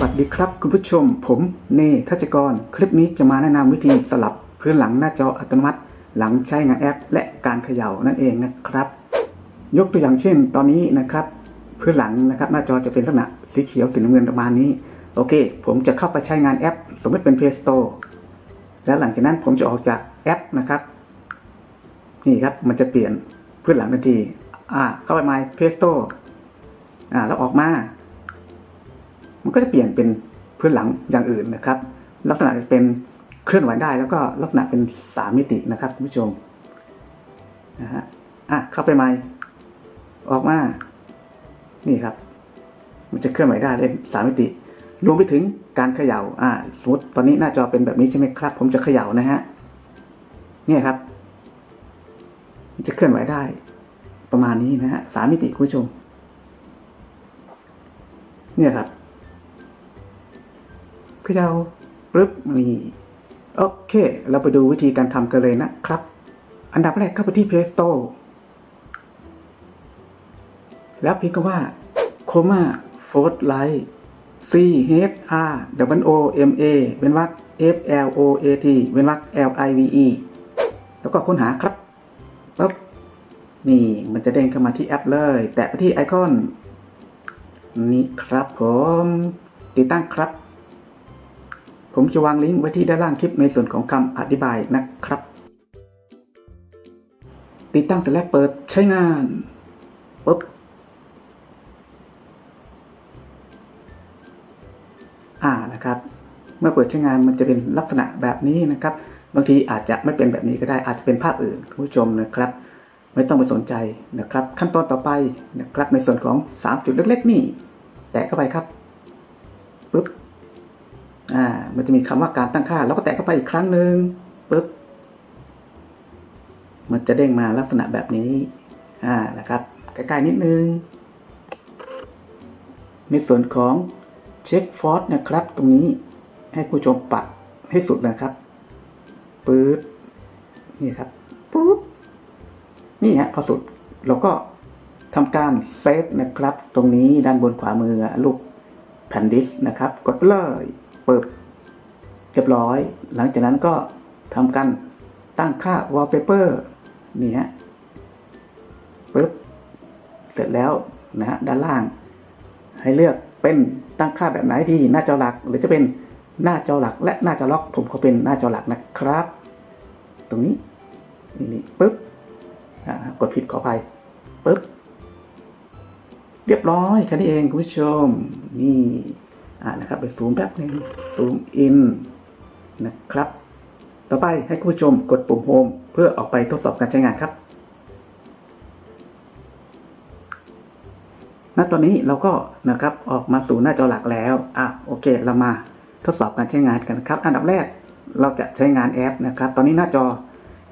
วัสดีครับคุณผู้ชม ผมเนทัชกร คลิปนี้จะมาแนะนำวิธีสลับพื้นหลังหน้าจออัตโนมัติ หลังใช้งานแอป และการเขย่านั่นเองนะครับ ยกตัวอย่างเช่น ตอนนี้นะครับพื้นหลังนะครับหน้าจอจะเป็นลักษณะสีเขียวสีน้ำเงินประมาณนี้ โอเค ผมจะเข้าไปใช้งานแอป สมมติเป็น Play Store แล้วหลังจากนั้นผมจะออกจากแอปนะครับ นี่ครับมันจะเปลี่ยนพื้นหลังทันที อ่าเข้าไป My Play Store อ่าแล้วออกมา มันก็จะเปลี่ยนเป็นพื้นหลังอย่างอื่นนะครับ ลักษณะจะเป็นเคลื่อนไหวได้แล้วก็ลักษณะเป็นสามมิตินะครับคุณผู้ชมนะฮะอะเข้าไปใหม่ออกมานี่ครับ มันจะเคลื่อนไหวได้เป็นสามมิติ รวมไปถึงการเขย่าอ่าสมมติตอนนี้หน้าจอเป็นแบบนี้ใช่ไหมครับ ผมจะเขย่านะฮะเนี่ยครับ มันจะเคลื่อนไหวได้ ประมาณนี้นะฮะสามมิติคุณผู้ชมเนี่ยครับ เขย่าปึ๊บนี่โอเค เราไปดูวิธีการทำกันเลยนะครับ อันดับแรกเข้าไปที่ Play Store แล้วพิมพ์คำว่า Coma f o r t Light C H R W O M A เว้นวรรค F L O A T เว้นวรรค L I V E แล้วก็ค้นหาครับปั๊บนี่มันจะเด้งเข้ามาที่แอปเลย แตะไปที่ไอคอน นี่ครับผม ติดตั้งครับ ผมจะวางลิงก์ไว้ที่ด้านล่างคลิปในส่วนของคำอธิบายนะครับ ติดตั้งเสร็จแล้วเปิดใช้งานปุ๊บอ่านะครับ เมื่อเปิดใช้งานมันจะเป็นลักษณะแบบนี้นะครับ บางทีอาจจะไม่เป็นแบบนี้ก็ได้อาจจะเป็นภาพอื่นคุณผู้ชมนะครับ ไม่ต้องไปสนใจนะครับ ขั้นตอนต่อไปนะครับในส่วนของ 3 จุดเล็กๆนี่ แตะเข้าไปครับปุ๊บ อ่า มันจะมีคำว่าการตั้งค่าแล้วก็แตะเข้าไปอีกครั้งหนึ่งปุ๊บ มันจะเด้งมาลักษณะแบบนี้ อ่า นะครับ ใกล้ๆนิดนึง ในส่วนของเช็คฟอร์สนะครับ ตรงนี้ให้ผู้ชมปัดให้สุดนะครับปึ๊บ นี่ครับ ปุ๊บ นี่ฮะพอสุด เราก็ทำการเซฟนะครับ ตรงนี้ด้านบนขวามือลูกแผ่นดิสก์นะครับ กดเลย เปิดเรียบร้อย หลังจากนั้นก็ทำการตั้งค่า wallpaper นี่ฮะปึ๊บเสร็จแล้วนะฮะด้านล่าง ให้เลือกเป็นตั้งค่าแบบไหนดีหน้าจอหลัก หรือจะเป็นหน้าจอหลัก และหน้าจอล็อก ผมก็เป็นหน้าจอหลักนะครับ ตรงนี้นี่นี่ปึ๊บอ่ากดผิดขออภัยปึ๊บเรียบร้อยแค่นี้เองคุณผู้ชมนี่ อ่านะครับไปซูมแป๊บหนึ่งซูมอินนะครับ ต่อไปให้คุณผู้ชมกดปุ่มโฮมเพื่อออกไปทดสอบการใช้งานครับณตอนนี้เราก็นะครับออกมาสู่หน้าจอหลักแล้วอะโอเค เรามาทดสอบการใช้งานกันครับ อันดับแรกเราจะใช้งานแอปนะครับ ตอนนี้หน้าจอ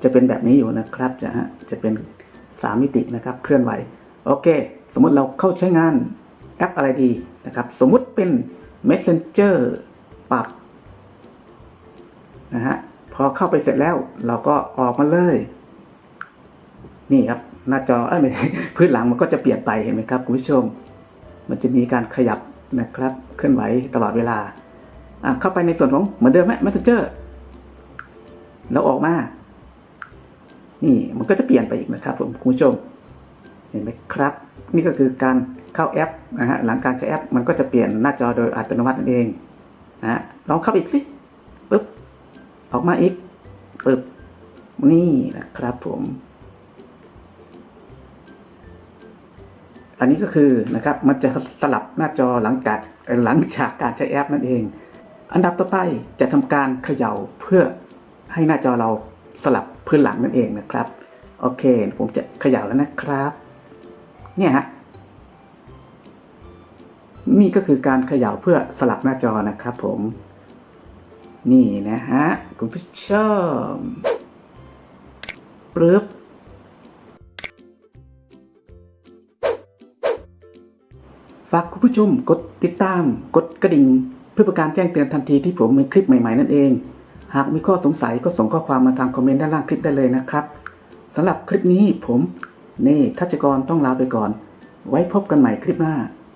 จะเป็นแบบนี้อยู่นะครับจะฮะจะเป็น 3 มิตินะครับ เคลื่อนไหว โอเค สมมุติเราเข้าใช้งานแอปอะไรดีนะครับ สมมุติเป็น Messenger ปรับนะฮะพอเข้าไปเสร็จแล้วเราก็ออกมาเลย นี่ครับ หน้าจอเอ้ยไม่พื้นหลังมันก็จะเปลี่ยนไปเห็นไหมครับคุณผู้ชม มันจะมีการขยับนะครับ เคลื่อนไหวตลอดเวลาอะเข้าไปในส่วนของเหมือนเดิมไหม Messenger แล้วออกมา นี่มันก็จะเปลี่ยนไปอีกนะครับผมคุณผู้ชม เห็นไหมครับ นี่ก็คือการ เข้าแอปนะฮะหลังการใช้แอป มันก็จะเปลี่ยนหน้าจอโดยอัตโนมัตินั่นเองนะฮะลองเข้าอีกสิปึ๊บออกมาอีกปึ๊บนี่นะครับผม อันนี้ก็คือนะครับมันจะสลับหน้าจอหลังจากหลังจากการใช้แอปนั่นเอง อันดับต่อไปจะทำการเขย่าเพื่อให้หน้าจอเราสลับพื้นหลังนั่นเองนะครับ โอเค ผมจะเขย่าแล้วนะครับ เนี่ยฮะ นี่ก็คือการเขย่าเพื่อสลับหน้าจอนะครับผม นี่นะฮะ คุณผู้ชมปึ๊บฝากคุณผู้ชมกดติดตาม กดกระดิ่ง เพื่อประการแจ้งเตือนทันทีที่ผมมีคลิปใหม่ ๆ นั่นเอง หากมีข้อสงสัยก็ส่งข้อความมาทางคอมเมนต์ด้านล่างคลิปได้เลยนะครับสำหรับคลิปนี้ผมเน่ทัชกรต้องลาไปก่อน ไว้พบกันใหม่คลิปหน้า